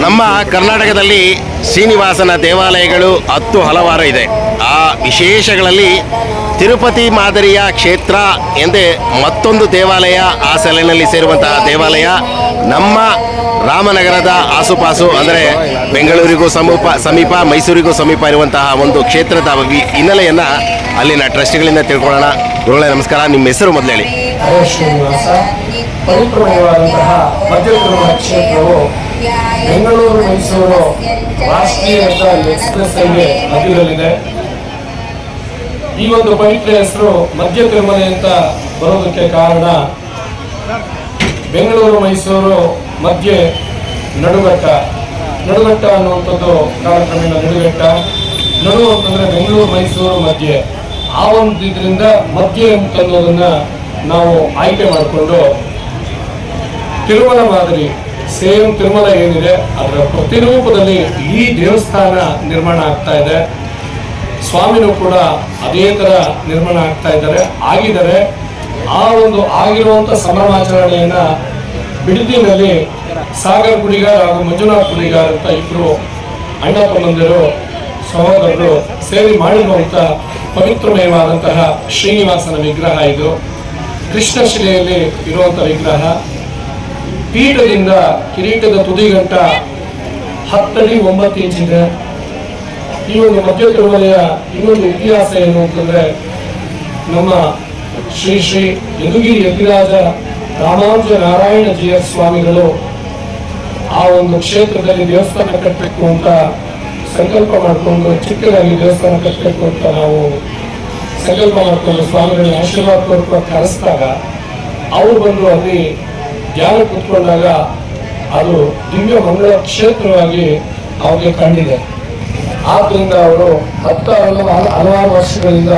ನಮ್ಮ ಕರ್ನಾಟಕದಲ್ಲಿ ಶ್ರೀನಿವಾಸನ ದೇವಾಲಯಗಳು ಹತ್ತು ಹಲವಾರು ಇದೆ. ಆ ವಿಶೇಷಗಳಲ್ಲಿ ತಿರುಪತಿ ಮಾದರಿಯ ಕ್ಷೇತ್ರ ಎಂದೇ ಮತ್ತೊಂದು ದೇವಾಲಯ ಆ ಸೆಲೆನಲ್ಲಿ ಸೇರುವಂತಹ ದೇವಾಲಯ. ನಮ್ಮ ರಾಮನಗರದ ಆಸುಪಾಸು, ಅಂದರೆ ಬೆಂಗಳೂರಿಗೂ ಸಮೀಪ ಸಮೀಪ, ಮೈಸೂರಿಗೂ ಸಮೀಪ ಇರುವಂತಹ ಒಂದು ಕ್ಷೇತ್ರದ ಹಿನ್ನೆಲೆಯನ್ನು ಅಲ್ಲಿನ ಟ್ರಸ್ಟಿಗಳಿಂದ ತಿಳ್ಕೊಳ್ಳೋಣ. ಗುರುಳೆ ನಮಸ್ಕಾರ. ನಿಮ್ಮ ಹೆಸರು ಮೊದಲು ಹೇಳಿ. ಕ್ಷೇತ್ರವು ಬೆಂಗಳೂರು, ಮೈಸೂರು ರಾಷ್ಟ್ರೀಯ ಎಕ್ಸ್ಪ್ರೆಸ್ ಹೈವೇ ಮಧ್ಯದಲ್ಲಿದೆ ಈ ಒಂದು ಪವಿತ್ರ ಹೆಸರು ಮಧ್ಯ ತಿರುಮಲೆ ಅಂತ ಬರೋದಕ್ಕೆ ಕಾರಣ ಬೆಂಗಳೂರು, ಮೈಸೂರು ಮಧ್ಯೆ ನಡುಗಟ್ಟ ನಡುಗಟ್ಟ ಅನ್ನುವಂಥದ್ದು ಕಾಲಕ್ರಮೇಣ ನಡುಗಟ್ಟ ನಡು ಅಂತಂದರೆ ಬೆಂಗಳೂರು, ಮೈಸೂರು ಮಧ್ಯೆ. ಆ ಒಂದು ಇದರಿಂದ ಮಧ್ಯೆ ಅಂತನ್ನೋದನ್ನು ನಾವು ಆಯ್ಕೆ ಮಾಡಿಕೊಂಡು ತಿರುಮಲ ಮಾದರಿ, ಸೇಮ್ ತಿರುಮಲ ಏನಿದೆ, ಅದರ ಪ್ರತಿರೂಪದಲ್ಲಿ ಈ ದೇವಸ್ಥಾನ ನಿರ್ಮಾಣ ಆಗ್ತಾ ಇದೆ. ಸ್ವಾಮಿನೂ ಕೂಡ ಅದೇ ಥರ ನಿರ್ಮಾಣ ಆಗ್ತಾ ಇದ್ದಾರೆ. ಆಗಿದ್ದಾರೆ ಆ ಒಂದು ಆಗಿರುವಂತಹ ಸಂಭ್ರಮಾಚರಣೆಯನ್ನ ಬಿಡದಿನಲ್ಲಿ ಸಾಗರ್ ಗುಡಿಗಾರ್ ಹಾಗೂ ಮಂಜುನಾಥ್ ಗುಡಿಗಾರ್ ಅಂತ ಇಬ್ರು ಅಣ್ಣ ತಮ್ಮಂದಿರು ಸಹೋದರರು ಸೇರಿ ಮಾಡಿರುವಂತ ಪವಿತ್ರಮಯವಾದಂತಹ ಶ್ರೀನಿವಾಸನ ವಿಗ್ರಹ ಇದು. ಕೃಷ್ಣ ಶಿಲೆಯಲ್ಲಿ ಇರುವಂತ ವಿಗ್ರಹ. ಪೀಠದಿಂದ ಕಿರೀಟದ ತುದಿಗಂಟ ಹತ್ತಡಿ ಒಂಬತ್ತು ಇಂಚಿದೆ. ಈ ಒಂದು ಮಧ್ಯ ತಿರುಮಲೆಯ ಇನ್ನೊಂದು ಇತಿಹಾಸ ಏನು ಅಂತಂದ್ರೆ ನಮ್ಮ ಶ್ರೀ ಶ್ರೀ ಯದುಗಿ ಯತಿರಾಜ ರಾಮಾನುಜ ನಾರಾಯಣ ಜಿಯ ಸ್ವಾಮಿಗಳು ಆ ಒಂದು ಕ್ಷೇತ್ರದಲ್ಲಿ ದೇವಸ್ಥಾನ ಕಟ್ಟಬೇಕು ಅಂತ ಸಂಕಲ್ಪ ಮಾಡಿಕೊಂಡು ಚಿಕ್ಕದಾಗಿ ದೇವಸ್ಥಾನ ಕಟ್ಟಬೇಕು ಅಂತ ನಾವು ಸಂಕಲ್ಪ ಮಾಡಿಕೊಂಡು ಸ್ವಾಮಿಗಳ ಆಶೀರ್ವಾದ ಕೋರ್ಕೊಂಡು ಕರೆಸಿದಾಗ ಅವರು ಬಂದು ಅಲ್ಲಿ ಧ್ಯಾನ ಕುತ್ಕೊಂಡಾಗ ಅದು ದಿವ್ಯ ಮಂಗಳ ಕ್ಷೇತ್ರವಾಗಿ ಅವ್ರಿಗೆ ಕಂಡಿದೆ. ಆದ್ದರಿಂದ ಅವರು ಹಲವಾರು ಹಲವಾರು ವರ್ಷಗಳಿಂದ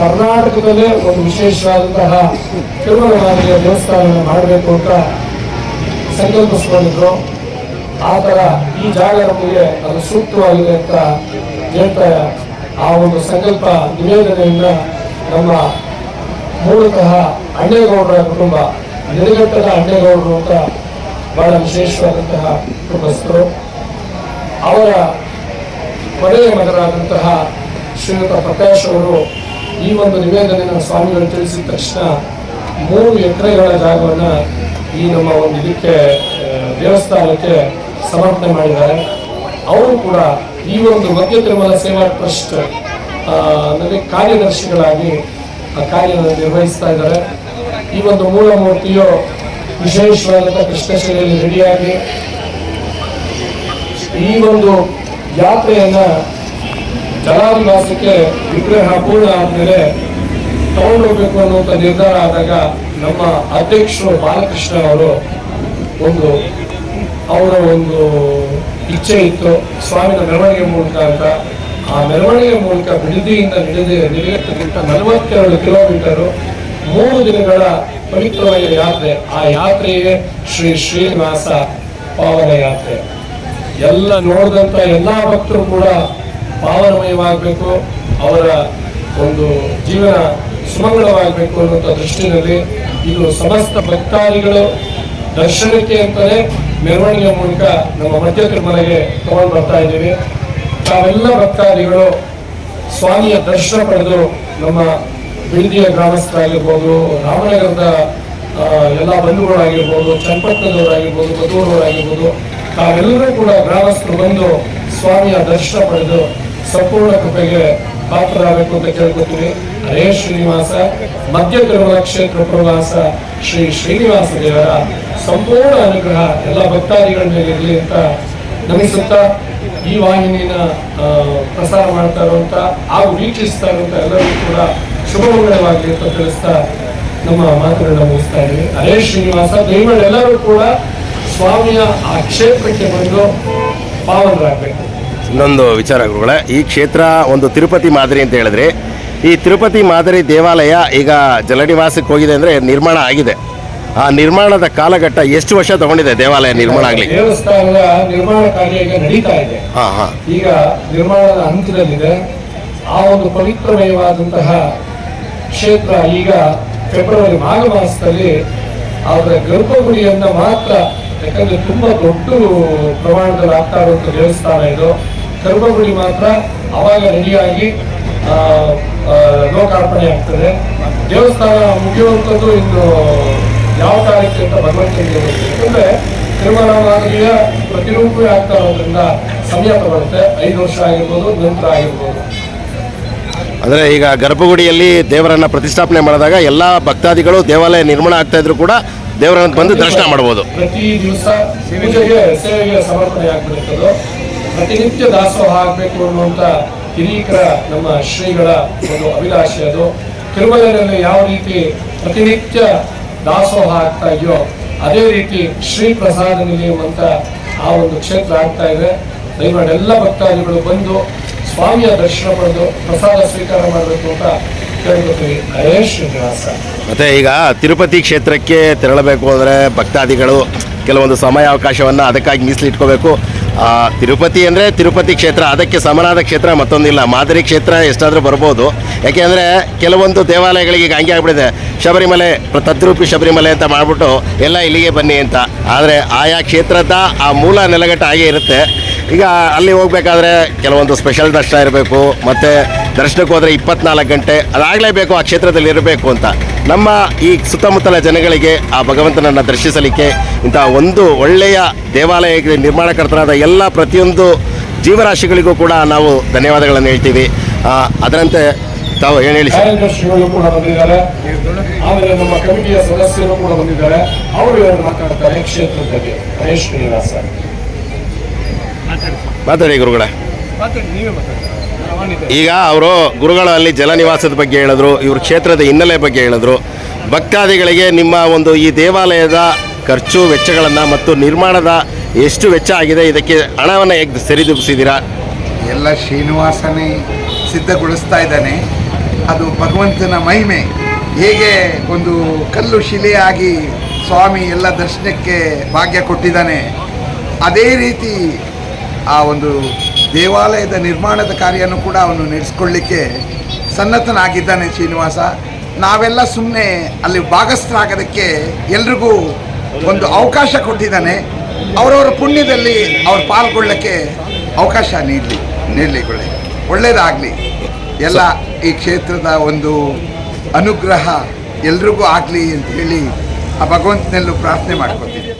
ಕರ್ನಾಟಕದಲ್ಲೇ ಒಂದು ವಿಶೇಷವಾದಂತಹ ತಿರುಮಲ ಮಾದರಿಯ ದೇವಸ್ಥಾನವನ್ನು ಮಾಡಬೇಕು ಅಂತ ಸಂಕಲ್ಪಿಸ್ಕೊಂಡಿದ್ರು. ಆ ಥರ ಈ ಜಾಗ ನಮಗೆ ಅದು ಸೂಕ್ತವಾಗಿದೆ ಅಂತ ಹೇಳ್ತಾ ಆ ಒಂದು ಸಂಕಲ್ಪ ನಿವೇದನೆಯಿಂದ ನಮ್ಮ ಮೂಲತಃ ಅಣ್ಣೇಗೌಡರ ಕುಟುಂಬ ನಿರ್ಗಟ್ಟದ ಅಣ್ಣೇಗೌಡರು ಅಂತ ಬಹಳ ವಿಶೇಷವಾದಂತಹ ಕುಟುಂಬಸ್ಥರು. ಅವರ ಕೊನೆಯ ಮಗನಾದಂತಹ ಶ್ರೀಮಂತ ಪ್ರಕಾಶ್ ಅವರು ಈ ಒಂದು ನಿವೇದನೆಯನ್ನು ಸ್ವಾಮಿಗಳು ತಿಳಿಸಿದ ತಕ್ಷಣ ಮೂರು ಎಕರೆಗಳ ಜಾಗವನ್ನು ಈ ನಮ್ಮ ಒಂದು ಇದಕ್ಕೆ ದೇವಸ್ಥಾನಕ್ಕೆ ಸಮರ್ಪಣೆ ಮಾಡಿದ್ದಾರೆ. ಅವರು ಕೂಡ ಈ ಒಂದು ಮಧ್ಯ ತಿರುಮಲ ಸೇವಾ ಟ್ರಸ್ಟ್ ಅಂದರೆ ಕಾರ್ಯದರ್ಶಿಗಳಾಗಿ ಕಾರ್ಯವನ್ನು ನಿರ್ವಹಿಸ್ತಾ ಇದ್ದಾರೆ. ಈ ಒಂದು ಮೂಲ ಮೂರ್ತಿಯು ವಿಶೇಷವಾದಂಥ ಕೃಷ್ಣಶೈಲಿಯಲ್ಲಿ ರೆಡಿಯಾಗಿ ಈ ಒಂದು ಯಾತ್ರೆಯನ್ನ ಜಲಾದಿವಾಸಕ್ಕೆ ವಿಗ್ರಹ ಪೂರ್ಣ ಆದ್ಮೇಲೆ ತಗೊಂಡೋಗ್ಬೇಕು ಅನ್ನುವಂಥ ನಿರ್ಧಾರ ಆದಾಗ ನಮ್ಮ ಅಧ್ಯಕ್ಷರು ಬಾಲಕೃಷ್ಣ ಅವರು ಒಂದು ಅವರ ಒಂದು ಇಚ್ಛೆ ಇತ್ತು. ಸ್ವಾಮಿನ ಮೆರವಣಿಗೆ ಮೂಲಕ ಅಂತ. ಆ ಮೆರವಣಿಗೆ ಮೂಲಕ ಬಿಡದಿಯಿಂದ ನಡೆದ ನಿಲಯಕ್ಕಿಂತ ನಲವತ್ತೆರಡು ಕಿಲೋಮೀಟರು ಮೂರು ದಿನಗಳ ಪವಿತ್ರವಾದ ಯಾತ್ರೆ. ಆ ಯಾತ್ರೆಯೇ ಶ್ರೀ ಶ್ರೀನಿವಾಸ ಪಾವನ ಯಾತ್ರೆ. ಎಲ್ಲ ನೋಡಿದಂತ ಎಲ್ಲ ಭಕ್ತರು ಕೂಡ ಪಾವನಮಯವಾಗಬೇಕು ಅವರ ಒಂದು ಜೀವನ ಸುಮಂಗಳವಾಗಬೇಕು ಅನ್ನುವಂಥ ದೃಷ್ಟಿನಲ್ಲಿ ಇದು ಸಮಸ್ತ ಭಕ್ತಾದಿಗಳು ದರ್ಶನಕ್ಕೆ ಅಂತಲೇ ಮೆರವಣಿಗೆ ಮೂಲಕ ನಮ್ಮ ಮಧ್ಯ ತಿರುಮಲೆಗೆ ತಗೊಂಡು ಬರ್ತಾ ಇದ್ದೀವಿ. ತಾವೆಲ್ಲ ಭಕ್ತಾದಿಗಳು ಸ್ವಾಮಿಯ ದರ್ಶನ ಪಡೆದು ನಮ್ಮ ಬಿಳಿದಿಯ ಗ್ರಾಮಸ್ಥರಾಗಿರ್ಬೋದು ರಾಮನಗರದ ಎಲ್ಲ ಬಂಧುಗಳಾಗಿರ್ಬೋದು, ಚನ್ನಪಟ್ಟಣದವರಾಗಿರ್ಬೋದು ಮದ್ದೂರವರಾಗಿರ್ಬೋದು ತಾವೆಲ್ಲರೂ ಕೂಡ ಗ್ರಾಮಸ್ಥರು ಬಂದು ಸ್ವಾಮಿಯ ದರ್ಶನ ಪಡೆದು ಸಂಪೂರ್ಣ ಕೃಪೆಗೆ ಪಾತ್ರರಾಗಬೇಕು ಅಂತ ಕೇಳ್ಕೊತೀವಿ. ಹರೇ ಶ್ರೀನಿವಾಸ, ಮಧ್ಯ ತಿರುಮಲ ಕ್ಷೇತ್ರ ಪ್ರವಾಸ ಶ್ರೀ ಶ್ರೀನಿವಾಸ ದೇವರ ಸಂಪೂರ್ಣ ಅನುಗ್ರಹ ಎಲ್ಲ ಭಕ್ತಾದಿಗಳ ಮೇಲೆ ಇರಲಿ ಅಂತ ನಮಿಸುತ್ತಾ ಈ ವಾಹಿನಿನ ಪ್ರಸಾರ ಮಾಡ್ತಾ ಇರುವಂತ ಹಾಗೂ ವೀಕ್ಷಿಸ್ತಾ ಇರುವಂತ ಎಲ್ಲರಿಗೂ ಕೂಡ ಶುಭ ಮಂಗಳವಾಗಲಿ ಅಂತ ತಿಳಿಸ್ತಾ ನಮ್ಮ ಮಾತುಗಳನ್ನ ಮುಗಿಸ್ತಾ ಇದ್ದೀವಿ ಹರೇ ಶ್ರೀನಿವಾಸ, ದೇವರೆಲ್ಲರೂ ಕೂಡ ಸ್ವಾಮಿಯ ಆ ಕ್ಷೇತ್ರಕ್ಕೆ ಬಂದು ಪಾವನರಾಗಬೇಕು. ಇನ್ನೊಂದು ವಿಚಾರ ಗುರುಗಳೇ ಈ ಕ್ಷೇತ್ರ ಒಂದು ತಿರುಪತಿ ಮಾದರಿ ಅಂತ ಹೇಳಿದ್ರೆ ಈ ತಿರುಪತಿ ಮಾದರಿ ದೇವಾಲಯ ಈಗ ಜಲನಿವಾಸಕ್ಕೆ ಹೋಗಿದೆ ಅಂದರೆ ನಿರ್ಮಾಣ ಆಗಿದೆ. ಆ ನಿರ್ಮಾಣದ ಕಾಲಘಟ್ಟ ಎಷ್ಟು ವರ್ಷ ತಗೊಂಡಿದೆ ದೇವಾಲಯ ನಿರ್ಮಾಣ ಆಗಲಿ ದೇವಸ್ಥಾನದ ನಿರ್ಮಾಣ ಕಾರ್ಯ ಈಗ ನಡೀತಾ ಇದೆ. ಹಾಂ ಹಾಂ. ಈಗ ನಿರ್ಮಾಣದ ಹಂತದಲ್ಲಿದೆ ಆ ಒಂದು ಪವಿತ್ರಮಯವಾದಂತಹ ಕ್ಷೇತ್ರ ಈಗ ಫೆಬ್ರವರಿ ಮಾಘ ಮಾಸದಲ್ಲಿ ಅವರ ಗರ್ಭಗುಡಿಯನ್ನ ಮಾತ್ರ ಯಾಕಂದ್ರೆ ತುಂಬಾ ದೊಡ್ಡ ಪ್ರಮಾಣದಲ್ಲಿ ಆಗ್ತಾ ಇರುವಂತ ದೇವಸ್ಥಾನ ಇದು. ಗರ್ಭಗುಡಿ ಮಾತ್ರ ಅವಾಗ ರೆಡಿಯಾಗಿ ಲೋಕಾರ್ಪಣೆ ಆಗ್ತದೆ. ದೇವಸ್ಥಾನ ಮುಗಿಯುವಂಥದ್ದು ಇನ್ನು ಯಾವ ತಾರೀಕು ಅಂತ ಭಗವಂತನಿಗೆ. ಯಾಕಂದ್ರೆ ತಿರುಮಲ ಮಾದರಿಯ ಪ್ರತಿರೂಪವೇ ಆಗ್ತಾ ಇರೋದ್ರಿಂದ ಸಮಯ ತಗೊಳುತ್ತೆ ಐದು ವರ್ಷ ಆಗಿರ್ಬೋದು ನಂತರ ಆಗಿರ್ಬೋದು. ಅಂದರೆ ಈಗ ಗರ್ಭಗುಡಿಯಲ್ಲಿ ದೇವರನ್ನ ಪ್ರತಿಷ್ಠಾಪನೆ ಮಾಡಿದಾಗ ಎಲ್ಲ ಭಕ್ತಾದಿಗಳು ದೇವಾಲಯ ನಿರ್ಮಾಣ ಆಗ್ತಾ ಇದ್ರು ಕೂಡ ದೇವರನ್ನ ಬಂದು ದರ್ಶನ ಮಾಡ್ಬೋದು. ಪ್ರತಿ ದಿವಸ ಸೇವೆಗೆ ಸಮರ್ಪಣೆ ಆಗ್ಬಿಡುತ್ತದು ಪ್ರತಿನಿತ್ಯ ದಾಸೋಹ ಆಗಬೇಕು ಅನ್ನುವಂಥ ಹಿರೀಕರ ನಮ್ಮ ಶ್ರೀಗಳ ಒಂದು ಅಭಿಲಾಷೆ ಅದು. ತಿರುಮಲೆಯಲ್ಲಿ ಯಾವ ರೀತಿ ಪ್ರತಿನಿತ್ಯ ದಾಸೋಹ ಆಗ್ತಾ ಇದೆಯೋ, ಅದೇ ರೀತಿ ಶ್ರೀ ಪ್ರಸಾದ ನಿಲಯವಂತ ಆ ಒಂದು ಕ್ಷೇತ್ರ ಆಗ್ತಾ ಇದೆ. ದಯಮಾಡಿ ಎಲ್ಲ ಭಕ್ತಾದಿಗಳು ಬಂದು ಸ್ವಾಮಿಯ ದರ್ಶನ ಪಡೆದು ಪ್ರಸಾದ ಸ್ವೀಕಾರ ಮಾಡಬೇಕು ಅಂತ ಮತ್ತೆ ಈಗ ತಿರುಪತಿ ಕ್ಷೇತ್ರಕ್ಕೆ ತೆರಳಬೇಕು ಅಂದರೆ ಭಕ್ತಾದಿಗಳು ಕೆಲವೊಂದು ಸಮಯಾವಕಾಶವನ್ನು ಅದಕ್ಕಾಗಿ ಮೀಸಲಿಟ್ಕೋಬೇಕು. ತಿರುಪತಿ ಅಂದರೆ ತಿರುಪತಿ ಕ್ಷೇತ್ರ, ಅದಕ್ಕೆ ಸಮನಾದ ಕ್ಷೇತ್ರ ಮತ್ತೊಂದಿಲ್ಲ. ಮಾದರಿ ಕ್ಷೇತ್ರ ಎಷ್ಟಾದರೂ ಬರ್ಬೋದು. ಯಾಕೆಂದರೆ ಕೆಲವೊಂದು ದೇವಾಲಯಗಳಿಗೆ ಈಗ ಹಂಗೆ ಆಗ್ಬಿಟ್ಟಿದೆ. ಶಬರಿಮಲೆ ತದ್ರೂಪಿ ಶಬರಿಮಲೆ ಅಂತ ಮಾಡಿಬಿಟ್ಟು ಎಲ್ಲ ಇಲ್ಲಿಗೆ ಬನ್ನಿ ಅಂತ. ಆದರೆ ಆಯಾ ಕ್ಷೇತ್ರದ ಆ ಮೂಲ ನೆಲಗಟ್ಟ ಹಾಗೆ ಇರುತ್ತೆ. ಈಗ ಅಲ್ಲಿ ಹೋಗ್ಬೇಕಾದ್ರೆ ಕೆಲವೊಂದು ಸ್ಪೆಷಲ್ ದರ್ಶನ ಇರಬೇಕು, ಮತ್ತು ದರ್ಶನಕ್ಕೆ ಹೋದರೆ ಇಪ್ಪತ್ನಾಲ್ಕು ಗಂಟೆ, ಅದಾಗಲೇಬೇಕು ಆ ಕ್ಷೇತ್ರದಲ್ಲಿ ಇರಬೇಕು ಅಂತ. ನಮ್ಮ ಈ ಸುತ್ತಮುತ್ತಲ ಜನಗಳಿಗೆ ಆ ಭಗವಂತನನ್ನು ದರ್ಶಿಸಲಿಕ್ಕೆ ಇಂಥ ಒಂದು ಒಳ್ಳೆಯ ದೇವಾಲಯ ನಿರ್ಮಾಣಕರ್ತರಾದ ಎಲ್ಲ ಪ್ರತಿಯೊಂದು ಜೀವರಾಶಿಗಳಿಗೂ ಕೂಡ ನಾವು ಧನ್ಯವಾದಗಳನ್ನು ಹೇಳ್ತೀವಿ. ಅದರಂತೆ ತಾವು ಏನು ಹೇಳಿ ಕೂಡ ಬಂದಿದ್ದಾರೆ. ಆಮೇಲೆ ನಮ್ಮ ಕಮಿಟಿಯ ಸದಸ್ಯರು ಕೂಡ ಬಂದಿದ್ದಾರೆ. ಅವರು ಮಾತಾಡ್ತಾರೆ? ಕ್ಷೇತ್ರದ ಬಗ್ಗೆ. ಮಹೇಶ್ ಶ್ರೀನಿವಾಸ ಮಾತಾಡಿ ಗುರುಗಳ. ಈಗ ಅವರು ಗುರುಗಳು ಅಲ್ಲಿ ಜಲನಿವಾಸದ ಬಗ್ಗೆ ಹೇಳಿದ್ರು ಇವ್ರ ಕ್ಷೇತ್ರದ ಹಿನ್ನೆಲೆ ಬಗ್ಗೆ ಹೇಳಿದ್ರು. ಭಕ್ತಾದಿಗಳಿಗೆ ನಿಮ್ಮ ಒಂದು ಈ ದೇವಾಲಯದ ಖರ್ಚು ವೆಚ್ಚಗಳನ್ನು ಮತ್ತು ನಿರ್ಮಾಣದ ಎಷ್ಟು ವೆಚ್ಚ ಆಗಿದೆ ಇದಕ್ಕೆ ಹಣವನ್ನು ಹೇಗೆ ಸರಿದೂಗಿಸಿದ್ದೀರಾ? ಎಲ್ಲ ಶ್ರೀನಿವಾಸನೇ ಸಿದ್ಧಗೊಳಿಸ್ತಾ ಇದ್ದಾನೆ. ಅದು ಭಗವಂತನ ಮಹಿಮೆ. ಹೇಗೆ ಒಂದು ಕಲ್ಲು ಶಿಲೆಯಾಗಿ ಸ್ವಾಮಿ ಎಲ್ಲ ದರ್ಶನಕ್ಕೆ ಭಾಗ್ಯ ಕೊಟ್ಟಿದ್ದಾನೆ. ಅದೇ ರೀತಿ ಆ ಒಂದು ದೇವಾಲಯದ ನಿರ್ಮಾಣದ ಕಾರ್ಯನೂ ಕೂಡ ಅವನು ನಡೆಸ್ಕೊಳ್ಳಿಕ್ಕೆ ಸನ್ನತನಾಗಿದ್ದಾನೆ ಶ್ರೀನಿವಾಸ. ನಾವೆಲ್ಲ ಸುಮ್ಮನೆ ಅಲ್ಲಿ ಭಾಗಸ್ಥರಾಗೋದಕ್ಕೆ ಎಲ್ರಿಗೂ ಒಂದು ಅವಕಾಶ ಕೊಟ್ಟಿದ್ದಾನೆ. ಅವರವರ ಪುಣ್ಯದಲ್ಲಿ ಅವ್ರು ಪಾಲ್ಗೊಳ್ಳಕ್ಕೆ ಅವಕಾಶ ನೀಡಲಿ, ನೀಡಲಿಗೊಳ್ಳಿ. ಒಳ್ಳೆಯದಾಗಲಿ ಎಲ್ಲ ಈ ಕ್ಷೇತ್ರದ ಒಂದು ಅನುಗ್ರಹ ಎಲ್ರಿಗೂ ಆಗಲಿ ಅಂತ ಹೇಳಿ ಆ ಭಗವಂತನಲ್ಲೂ ಪ್ರಾರ್ಥನೆ ಮಾಡ್ಕೊತೀನಿ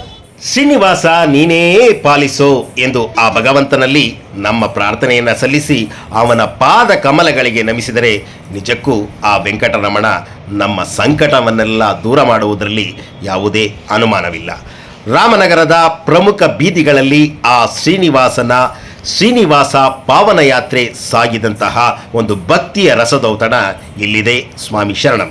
ಶ್ರೀನಿವಾಸ ನೀನೇ ಪಾಲಿಸೋ ಎಂದು ಆ ಭಗವಂತನಲ್ಲಿ ನಮ್ಮ ಪ್ರಾರ್ಥನೆಯನ್ನು ಸಲ್ಲಿಸಿ ಅವನ ಪಾದ ಕಮಲಗಳಿಗೆ ನಮಿಸಿದರೆ ನಿಜಕ್ಕೂ ಆ ವೆಂಕಟರಮಣ ನಮ್ಮ ಸಂಕಟವನ್ನೆಲ್ಲ ದೂರ ಮಾಡುವುದರಲ್ಲಿ ಯಾವುದೇ ಅನುಮಾನವಿಲ್ಲ. ರಾಮನಗರದ ಪ್ರಮುಖ ಬೀದಿಗಳಲ್ಲಿ ಆ ಶ್ರೀನಿವಾಸನ ಶ್ರೀನಿವಾಸ ಪಾವನಯಾತ್ರೆ ಸಾಗಿದಂತಹ ಒಂದು ಭಕ್ತಿಯ ರಸದೌತಣ ಇಲ್ಲಿದೆ ಸ್ವಾಮಿ ಶರಣಂ.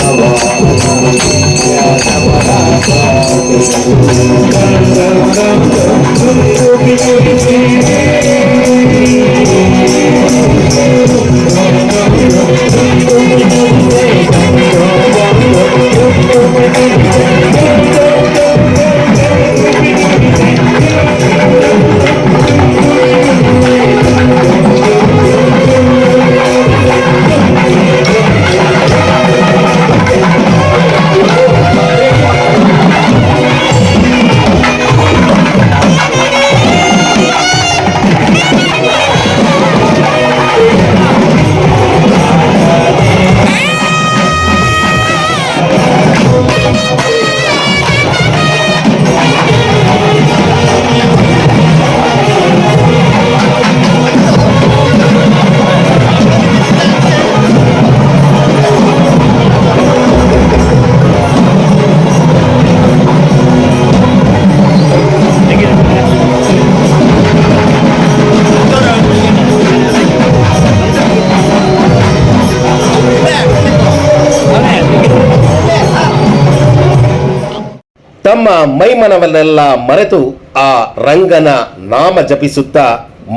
ತಮ್ಮ ಮೈಮನವನ್ನೆಲ್ಲ ಮರೆತು ಆ ರಂಗನ ನಾಮ ಜಪಿಸುತ್ತಾ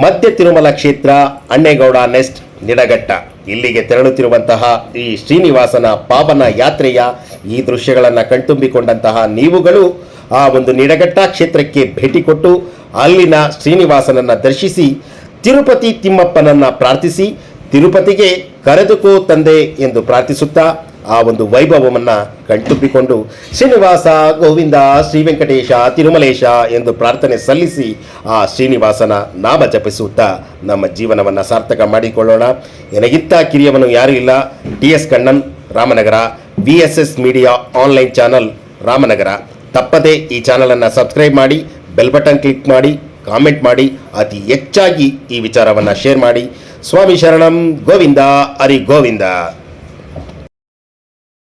ಮಧ್ಯ ತಿರುಮಲ ಕ್ಷೇತ್ರ, ಅಣ್ಣೇಗೌಡ ನೆಸ್ಟ್ ನಿಡಘಟ್ಟ ಇಲ್ಲಿಗೆ ತೆರಳುತ್ತಿರುವಂತಹ ಈ ಶ್ರೀನಿವಾಸನ ಪಾವನ ಯಾತ್ರೆಯ ಈ ದೃಶ್ಯಗಳನ್ನು ಕಣ್ತುಂಬಿಕೊಂಡಂತಹ ನೀವುಗಳು ಆ ಒಂದು ನಿಡಘಟ್ಟ ಕ್ಷೇತ್ರಕ್ಕೆ ಭೇಟಿ ಕೊಟ್ಟು ಅಲ್ಲಿನ ಶ್ರೀನಿವಾಸನನ್ನ ದರ್ಶಿಸಿ, ತಿರುಪತಿ ತಿಮ್ಮಪ್ಪನನ್ನ ಪ್ರಾರ್ಥಿಸಿ, ತಿರುಪತಿಗೆ ಕರೆದುಕೋ ತಂದೆ ಎಂದು ಪ್ರಾರ್ಥಿಸುತ್ತಾ ಆ ಒಂದು ವೈಭವವನ್ನ ಕಣ್ತುಂಬಿಕೊಂಡು ಶ್ರೀನಿವಾಸ ಗೋವಿಂದ ಶ್ರೀ ವೆಂಕಟೇಶ ತಿರುಮಲೇಶ ಎಂದು ಪ್ರಾರ್ಥನೆ ಸಲ್ಲಿಸಿ ಆ ಶ್ರೀನಿವಾಸನ ನಾಮ ಜಪಿಸುತ್ತಾ ನಮ್ಮ ಜೀವನವನ್ನು ಸಾರ್ಥಕ ಮಾಡಿಕೊಳ್ಳೋಣ. ನನಗಿತ್ತ ಕಿರಿಯವನು ಯಾರೂ ಇಲ್ಲ. T S Kannan, Ramanagara, V S S media online channel, Ramanagara. ತಪ್ಪದೇ ಈ ಚಾನಲನ್ನು ಸಬ್ಸ್ಕ್ರೈಬ್ ಮಾಡಿ, ಬೆಲ್ ಬಟನ್ ಕ್ಲಿಕ್ ಮಾಡಿ, ಕಾಮೆಂಟ್ ಮಾಡಿ, ಅತಿ ಹೆಚ್ಚಾಗಿ ಈ ವಿಚಾರವನ್ನು ಶೇರ್ ಮಾಡಿ. ಸ್ವಾಮಿ ಶರಣಂ ಗೋವಿಂದ, ಹರಿ ಗೋವಿಂದ.